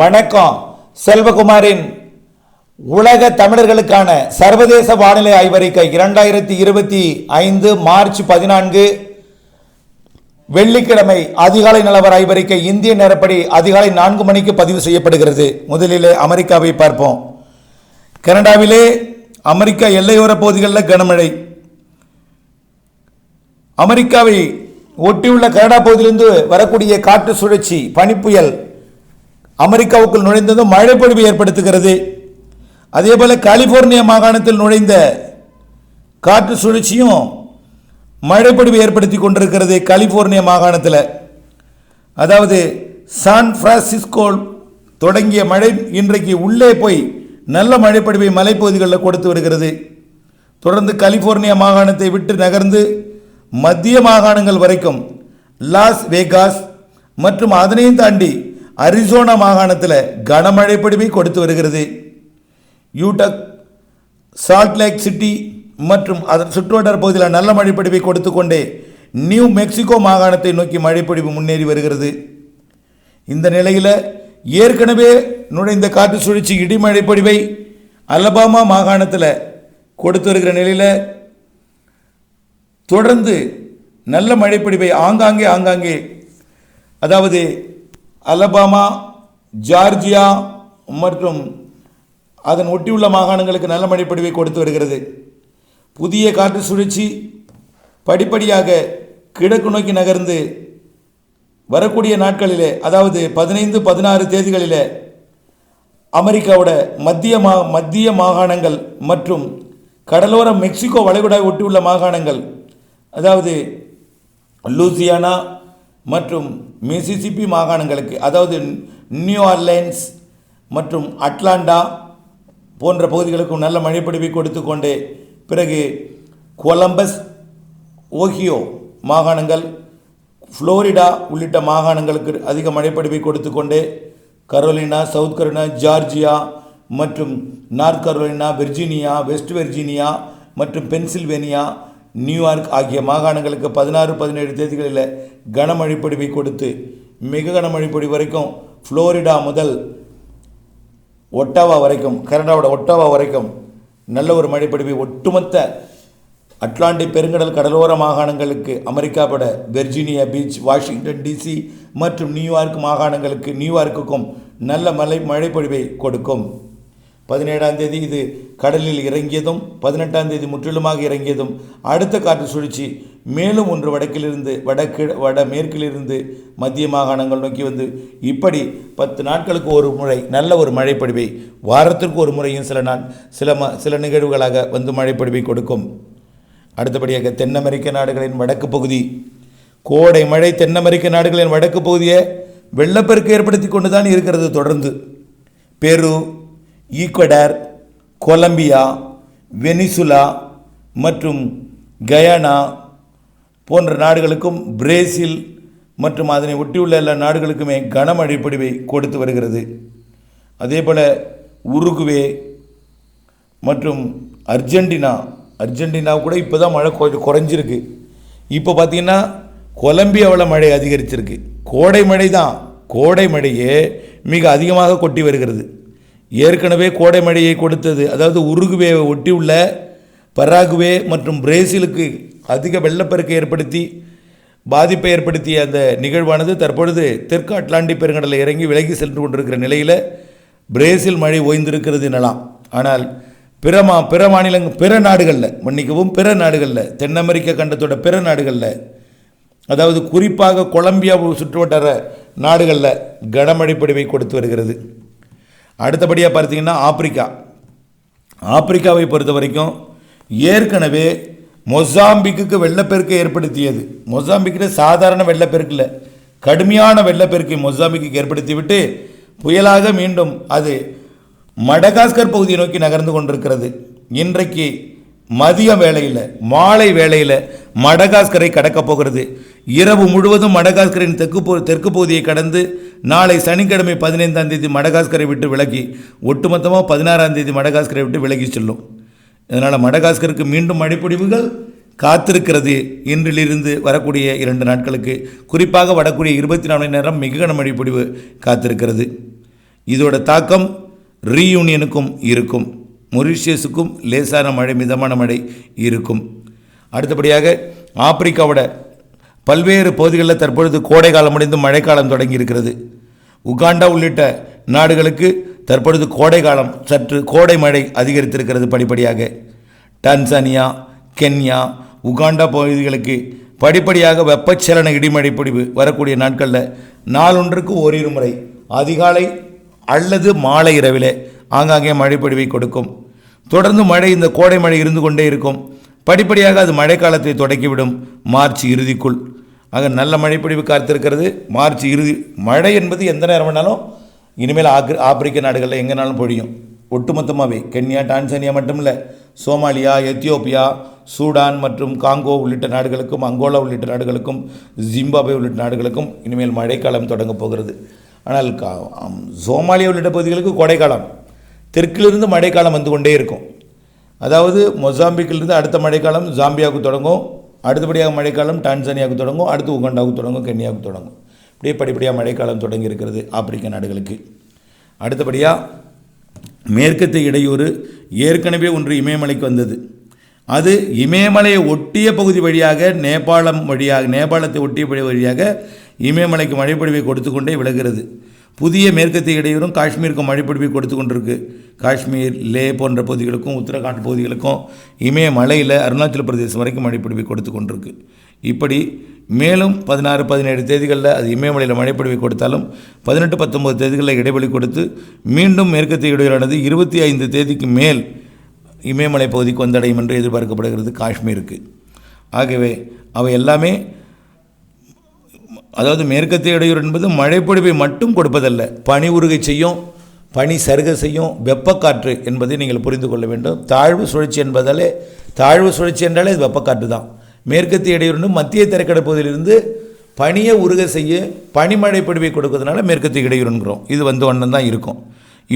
வணக்கம். செல்வகுமாரின் உலக தமிழர்களுக்கான சர்வதேச வானிலை ஆய்வறிக்கை இரண்டாயிரத்தி இருபத்தி ஐந்து மார்ச் பதினான்கு. வெள்ளிக்கிழமை அதிகாலை நிலவர ஆய்வறிக்கை இந்திய நேரப்படி அதிகாலை நான்கு மணிக்கு பதிவு செய்யப்படுகிறது. முதலிலே அமெரிக்காவை பார்ப்போம். கனடாவிலே அமெரிக்கா எல்லையோர பகுதிகளில் கனமழை. அமெரிக்காவை ஒட்டியுள்ள கனடா பகுதியிலிருந்து வரக்கூடிய காற்று சுழற்சி பனிப்புயல் அமெரிக்காவுக்குள் நுழைந்ததும் மழைப்பொழிவு ஏற்படுத்துகிறது. அதேபோல கலிபோர்னியா மாகாணத்தில் நுழைந்த காற்று சுழற்சியும் மழைப்பொழிவு ஏற்படுத்தி கொண்டிருக்கிறது கலிபோர்னியா மாகாணத்தில். அதாவது சான் பிரான்சிஸ்கோ தொடங்கிய மழை இன்றைக்கு உள்ளே போய் நல்ல மழைப்பொழிவை மலைப்பகுதிகளில் கொடுத்து வருகிறது. தொடர்ந்து கலிபோர்னியா மாகாணத்தை விட்டு நகர்ந்து மத்திய மாகாணங்கள் வரைக்கும் லாஸ் வேகாஸ் மற்றும் அதனையும் தாண்டி அரிசோனா மாகாணத்தில் கனமழை பொழிவை கொடுத்து வருகிறது. யூடக் சால்ட்லேக் சிட்டி மற்றும் அதன் சுற்றுவட்டார பகுதியில் நல்ல மழைப்பொழிவை கொடுத்து கொண்டே நியூ மெக்சிகோ மாகாணத்தை நோக்கி மழைப்பொழிவு முன்னேறி வருகிறது. இந்த நிலையில் ஏற்கனவே நுழைந்த காற்று சுழற்சி இடிமழை பொழிவை அலபாமா மாகாணத்தில் கொடுத்து வருகிற நிலையில் தொடர்ந்து நல்ல மழைப்பொழிவை ஆங்காங்கே ஆங்காங்கே அதாவது அலபாமா ஜார்ஜியா மற்றும் அதன் ஒட்டியுள்ள மாகாணங்களுக்கு நல்ல மழைப்படிவை கொடுத்து வருகிறது. புதிய காற்று சுழற்சி படிப்படியாக கிழக்கு நோக்கி நகர்ந்து வரக்கூடிய நாட்களிலே அதாவது பதினைந்து பதினாறு தேதிகளிலே அமெரிக்காவோட மத்திய மா மத்திய மாகாணங்கள் மற்றும் கடலோர மெக்சிகோ வளைகுடாவை ஒட்டியுள்ள மாகாணங்கள் அதாவது லூசியானா மற்றும் மிசிசிப்பி மாகாணங்களுக்கு அதாவது நியூ ஆர்லைன்ஸ் மற்றும் அட்லாண்டா போன்ற பகுதிகளுக்கும் நல்ல மழைப்பிடிவை கொடுத்து கொண்டு பிறகு கொலம்பஸ் ஓஹியோ மாகாணங்கள் ஃப்ளோரிடா உள்ளிட்ட மாகாணங்களுக்கு அதிக மழைப்படிவை கொடுத்து கொண்டு கரோலினா சவுத் கரோலினா ஜார்ஜியா மற்றும் North Carolina Virginia West Virginia மற்றும் பென்சில்வேனியா நியூயார்க் ஆகிய மாகாணங்களுக்கு பதினாறு பதினேழு தேதிகளில் கனமழை பொழிவை கொடுத்து மிக கனமழை பொழிவு வரைக்கும் ஃப்ளோரிடா முதல் ஒட்டாவா வரைக்கும் கனடாவோட ஒட்டாவா வரைக்கும் நல்ல ஒரு மழைப்பொழிவை ஒட்டுமொத்த அட்லாண்டிக் பெருங்கடல் கடலோர மாகாணங்களுக்கு அமெரிக்காவோட வெர்ஜீனியா பீச் வாஷிங்டன் டிசி மற்றும் நியூயார்க் மாகாணங்களுக்கு நியூயார்க்குக்கும் நல்ல மழை மழைப்பொழிவை கொடுக்கும். பதினேழாம் தேதி இது கடலில் இறங்கியதும் பதினெட்டாம் தேதி முற்றிலுமாக இறங்கியதும் அடுத்த காற்று சுழற்சி மேலும் ஒன்று வடக்கிலிருந்து வடக்கு வட மேற்கிலிருந்து மத்திய மாகாணங்கள் நோக்கி வந்து இப்படி பத்து நாட்களுக்கு ஒரு முறை நல்ல ஒரு மழைப்பொழிவை வாரத்திற்கு ஒரு முறையும் சில நாள் சில ம சில நிகழ்வுகளாக வந்து மழைப்பொழிவை கொடுக்கும். அடுத்தபடியாக தென் அமெரிக்க நாடுகளின் வடக்கு பகுதி கோடை மழை தென் அமெரிக்க நாடுகளின் வடக்கு பகுதியை வெள்ளப்பெருக்கு ஏற்படுத்தி கொண்டு தான் இருக்கிறது தொடர்ந்து. பெரு ஈக்வடார் கொலம்பியா வெனிசுலா மற்றும் கயானா போன்ற நாடுகளுக்கும் பிரேசில் மற்றும் அதனை ஒட்டியுள்ள எல்லா நாடுகளுக்குமே கனமழை பொழிவை கொடுத்து வருகிறது. அதே போல் உருகுவே மற்றும் அர்ஜென்டினா அர்ஜென்டினா கூட இப்போ தான் மழை கொஞ்சம் குறைஞ்சிருக்கு. இப்போ பார்த்தீங்கன்னா கொலம்பியாவில் மழை அதிகரிச்சிருக்கு. கோடை மழை தான் கோடை மழையே மிக அதிகமாக கொட்டி வருகிறது. ஏற்கனவே கோடை மழையை கொடுத்தது. அதாவது உருகுவேவை ஒட்டியுள்ள பராகுவே மற்றும் பிரேசிலுக்கு அதிக வெள்ளப்பெருக்கை ஏற்படுத்தி பாதிப்பை ஏற்படுத்திய அந்த நிகழ்வானது தற்பொழுது தெற்கு அட்லாண்டிக் பெருங்கடலில் இறங்கி விலகி சென்று கொண்டிருக்கிற நிலையில் பிரேசில் மழை ஓய்ந்திருக்கிறது எனலாம். ஆனால் பிற மா பிற மாநிலங்கள் பிற நாடுகளில் மன்னிக்கவும் பிற நாடுகளில் தென் அமெரிக்க கண்டத்தோட பிற நாடுகளில் அதாவது குறிப்பாக கொலம்பியா சுற்றுவட்டார நாடுகளில் கனமழை பொடிவை கொடுத்து வருகிறது. அடுத்தபடியாக பார்த்தீங்கன்னா ஆப்பிரிக்கா. ஆப்பிரிக்காவை பொறுத்த வரைக்கும் ஏற்கனவே மொசாம்பிக்கு வெள்ளப்பெருக்கை ஏற்படுத்தியது. மொசாம்பிக்கில் சாதாரண வெள்ளப்பெருக்கு இல்லை. கடுமையான வெள்ளப்பெருக்கை மொசாம்பிக்கு ஏற்படுத்திவிட்டு புயலாக மீண்டும் அது மடகாஸ்கர் பகுதியை நோக்கி நகர்ந்து கொண்டிருக்கிறது. இன்றைக்கு மதிய வேளையில் மாலை வேளையில் மடகாஸ்கரை கடக்கப் போகிறது. இரவு முழுவதும் மடகாஸ்கரின் தெற்கு தெற்கு பகுதியை கடந்து நாளை சனிக்கிழமை பதினைந்தாம் தேதி மடகாஸ்கரை விட்டு விலகி ஒட்டுமொத்தமாக பதினாறாம் தேதி மடகாஸ்கரை விட்டு விலகி செல்லும். இதனால் மடகாஸ்கருக்கு மீண்டும் மழைப்பொழிவுகள் காத்திருக்கிறது. இன்றிலிருந்து வரக்கூடிய இரண்டு நாட்களுக்கு குறிப்பாக வரக்கூடிய இருபத்தி நாலு மணி நேரம் மிக கனமழை பொழிவு காத்திருக்கிறது. இதோட தாக்கம் ரீயூனியனுக்கும் இருக்கும். மொரிஷியஸுக்கும் லேசான மழை மிதமான மழை இருக்கும். அடுத்தபடியாக ஆப்பிரிக்காவோட பல்வேறு பகுதிகளில் தற்பொழுது கோடை காலம் முடிந்து மழைக்காலம் தொடங்கி இருக்கிறது உகாண்டா உள்ளிட்ட நாடுகளுக்கு தற்பொழுது கோடை காலம் சற்று கோடை மழை அதிகரித்திருக்கிறது படிப்படியாக. டான்சானியா கென்யா உகாண்டா பகுதிகளுக்கு படிப்படியாக வெப்பச்சலன இடிமழை பொடிவு வரக்கூடிய நாட்களில் நாளொன்றுக்கு ஓரிரு முறை அதிகாலை அல்லது மாலை இரவிலே ஆங்காங்கே மழைப்பொழிவை கொடுக்கும். தொடர்ந்து மழை இந்த கோடை மழை இருந்து கொண்டே இருக்கும். படிப்படியாக அது மழைக்காலத்தை தொடக்கிவிடும் மார்ச் இறுதிக்குள். ஆக நல்ல மழைப்பொழிவு காத்திருக்கிறது. மார்ச் இறுதி மழை என்பது எந்த நேரம் வேணாலும் இனிமேல் ஆக்ரி ஆப்பிரிக்க நாடுகளில் எங்கேனாலும் பொழியும். ஒட்டுமொத்தமாகவே கென்யா டான்சானியா மட்டுமில்லை சோமாலியா எத்தியோப்பியா சூடான் மற்றும் காங்கோ உள்ளிட்ட நாடுகளுக்கும் அங்கோலா உள்ளிட்ட நாடுகளுக்கும் ஜிம்பாபே உள்ளிட்ட நாடுகளுக்கும் இனிமேல் மழைக்காலம் தொடங்கப் போகிறது. ஆனால் கா சோமாலியா உள்ளிட்ட பகுதிகளுக்கு கோடைக்காலம். தெற்கிலிருந்து மழைக்காலம் வந்து கொண்டே இருக்கும். அதாவது மொசாம்பிக்கிலிருந்து அடுத்த மழைக்காலம் ஜாம்பியாவுக்கு தொடங்கும். அடுத்தபடியாக மழைக்காலம் டான்சானியாவுக்கு தொடங்கும் அடுத்து உகண்டாவுக்கு தொடங்கும் கென்யாவுக்கு தொடங்கும். இப்படியே படிப்படியாக மழைக்காலம் தொடங்கி இருக்கிறது ஆப்பிரிக்க நாடுகளுக்கு. அடுத்தபடியாக மேற்கத்திய இடையூறு ஏற்கனவே ஒன்று இமயமலைக்கு வந்தது. அது இமயமலையை ஒட்டிய பகுதி வழியாக நேபாளம் வழியாக நேபாளத்தை ஒட்டிய பகுதி வழியாக இமயமலைக்கு மழைப்பொழிவை கொடுத்து கொண்டே விலகிறது. புதிய மேற்கத்திய இடையூறும் காஷ்மீருக்கும் மழைப்பிடிப்பை கொடுத்து கொண்டிருக்கு. காஷ்மீர் லே போன்ற பகுதிகளுக்கும் உத்தரகாண்ட் பகுதிகளுக்கும் இமயமலையில் அருணாச்சல பிரதேசம் வரைக்கும் மழைப்பிடிப்பை கொடுத்து கொண்டிருக்கு. இப்படி மேலும் பதினாறு பதினேழு தேதிகளில் அது இமயமலையில் மழைப்பொழிவை கொடுத்தாலும் பதினெட்டு பத்தொம்பது தேதிகளில் இடைவெளி கொடுத்து மீண்டும் மேற்கத்திய இடையூறானது இருபத்தி ஐந்து தேதிக்கு மேல் இமயமலை பகுதிக்கு வந்தடையும் என்று எதிர்பார்க்கப்படுகிறது காஷ்மீருக்கு. ஆகவே அவை எல்லாமே அதாவது மேற்கத்திய இடையூறு என்பது மழைப்பொழிவை மட்டும் கொடுப்பதல்ல. பனி உருகை செய்யும் பனி சருக செய்யும் வெப்பக்காற்று என்பதை நீங்கள் புரிந்து கொள்ள வேண்டும். தாழ்வு சுழற்சி என்பதாலே தாழ்வு சுழற்சி என்றாலே இது வெப்பக்காற்று தான். மேற்கத்திய இடையூறு மத்திய திரைக்கடல் பகுதியிலிருந்து பனியை உருக செய்ய பனிமழை பொழிவை கொடுக்கறதுனால மேற்கத்திய இடையூறுங்கிறோம் இது வந்து ஒன்று தான் இருக்கும்.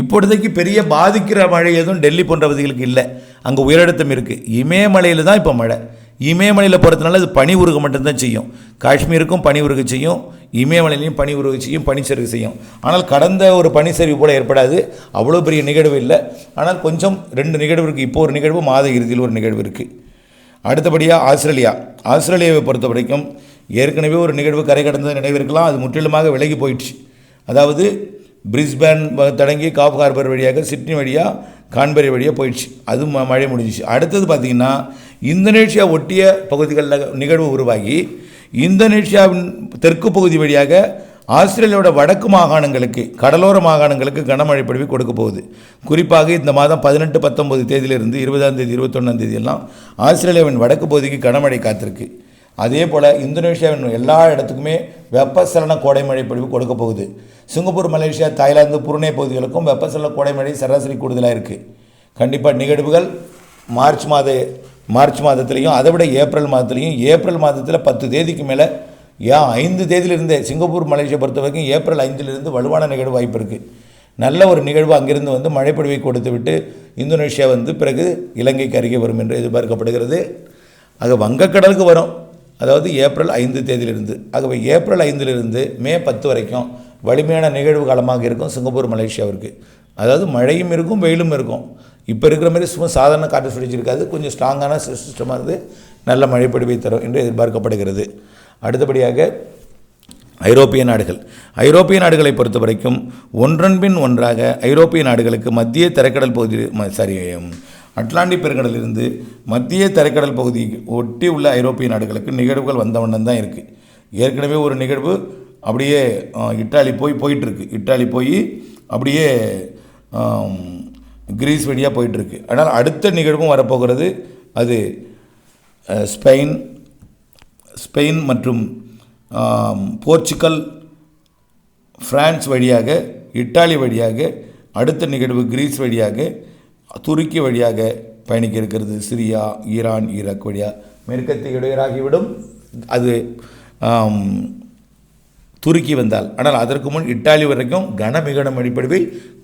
இப்பொழுதைக்கு பெரிய பாதிக்கிற மழை எதுவும் டெல்லி போன்ற பகுதிகளுக்கு இல்லை. அங்கே உயரழுத்தம் இருக்குது இமயமலையில் தான் இப்போ மழை. இமயமலையில் போகிறதுனால அது பனி உருக மட்டும்தான் செய்யும். காஷ்மீருக்கும் பனி உருக செய்யும். இமயமலையிலையும் பனி உருக செய்யும் பனிச்சரிவு செய்யும். ஆனால் கடந்த ஒரு பனிச்சரிவு போல் ஏற்படாது. அவ்வளோ பெரிய நிகழ்வு இல்லை. ஆனால் கொஞ்சம் ரெண்டு நிகழ்வு இருக்குது இப்போ ஒரு நிகழ்வு மாத இறுதியில் ஒரு நிகழ்வு இருக்குது அடுத்தபடியாக ஆஸ்திரேலியா. ஆஸ்திரேலியாவை பொறுத்த வரைக்கும் ஏற்கனவே ஒரு நிகழ்வு கரை கடந்த நினைவிருக்கலாம். அது முற்றிலுமாக விலகி போயிடுச்சு. அதாவது பிரிஸ்பேன் தொடங்கி காப் ஹார்பர் வழியாக சிட்னி வழியாக கான்பெரி வழியாக போயிடுச்சு. அது ம- மழை முடிஞ்சிச்சு. அடுத்தது பார்த்திங்கன்னா இந்தோனேஷியா ஒட்டிய பகுதிகளில் நிகழ்வு உருவாகி இந்தோனேஷியாவின் தெற்கு பகுதி வழியாக ஆஸ்திரேலியாவோட வடக்கு மாகாணங்களுக்கு கடலோர மாகாணங்களுக்கு கனமழை பொழிவு கொடுக்க போகுது. குறிப்பாக இந்த மாதம் பதினெட்டு பத்தொம்பது தேதியிலிருந்து இருபதாம் தேதி இருபத்தொன்னாம் தேதியெல்லாம் ஆஸ்திரேலியாவின் வடக்கு பகுதிக்கு கனமழை காத்திருக்கு. அதே போல் இந்தோனேஷியாவின் எல்லா இடத்துக்குமே வெப்பசலன கோடைமழை பொழிவு கொடுக்க போகுது. சிங்கப்பூர் மலேசியா தாய்லாந்து புருனே பகுதிகளுக்கும் வெப்பசலன கோடைமழை சராசரி கூடுதலாக இருக்குது கண்டிப்பாக நிகழ்வுகள் மார்ச் மாத மார்ச் மாதத்துலேயும் அதை விட ஏப்ரல் மாதத்துலேயும் ஏப்ரல் மாதத்தில் பத்து தேதிக்கு மேலே ஏன் ஐந்து தேதியிலிருந்தே சிங்கப்பூர் மலேசியா பொறுத்த வரைக்கும் ஏப்ரல் ஐந்திலிருந்து வலுவான நிகழ்வு வாய்ப்பு இருக்குது நல்ல ஒரு நிகழ்வு அங்கிருந்து வந்து மழைப்பொழிவை கொடுத்து விட்டு இந்தோனேஷியா வந்து பிறகு இலங்கைக்கு அருகே வரும் என்று எதிர்பார்க்கப்படுகிறது. ஆக வங்கக்கடலுக்கு வரும். அதாவது ஏப்ரல் ஐந்து தேதியிலிருந்து. ஆகவே ஏப்ரல் ஐந்திலிருந்து மே பத்து வரைக்கும் வலிமையான நிகழ்வு காலமாக இருக்கும் சிங்கப்பூர் மலேசியாவிற்கு. அதாவது மழையும் இருக்கும் வெயிலும் இருக்கும். இப்போ இருக்கிற மாதிரி சும்மா சாதாரண காற்று சுழற்சி இருக்காது கொஞ்சம் ஸ்ட்ராங்கான சிஸ்டமாக இருந்து நல்ல மழை பொழிவை தரும் என்று எதிர்பார்க்கப்படுகிறது. அடுத்தபடியாக ஐரோப்பிய நாடுகள். ஐரோப்பிய நாடுகளை பொறுத்த வரைக்கும் ஒன்றன் பின் ஒன்றாக ஐரோப்பிய நாடுகளுக்கு மத்திய தரைக்கடல் பகுதி சாரி அட்லாண்டிக் பெருங்கடலிலிருந்து மத்திய தரைக்கடல் பகுதி ஒட்டி உள்ள ஐரோப்பிய நாடுகளுக்கு நிகழ்வுகள் வந்தவண்ணம் தான் இருக்குது ஏற்கனவே ஒரு நிகழ்வு அப்படியே இட்டாலி போய் போயிட்டுருக்கு இட்டாலி போய் அப்படியே கிரீஸ் வழியாக போயிட்டுருக்கு. ஆனால் அடுத்த நிகழ்வும் வரப்போகிறது அது ஸ்பெயின் ஸ்பெயின் மற்றும் போர்ச்சுக்கல் ஃப்ரான்ஸ் வழியாக இட்டாலி வழியாக அடுத்த நிகழ்வு கிரீஸ் வழியாக துருக்கி வழியாக பயணிக்க இருக்கிறது சிரியா ஈரான் ஈராக் வழியாக மேற்கத்திய இடையராகிவிடும். அது துருக்கி வந்தால். ஆனால் அதற்கு முன் இட்டாலி வரைக்கும் கனமிகன மடிப்படிவை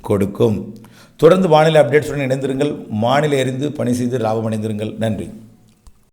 கொடுக்கும். தொடர்ந்து வானிலை அப்டேட்ஸுடன் இணைந்திருங்கள். மாநில அறிந்து பணி செய்து லாபம் அடைந்திருங்கள். நன்றி.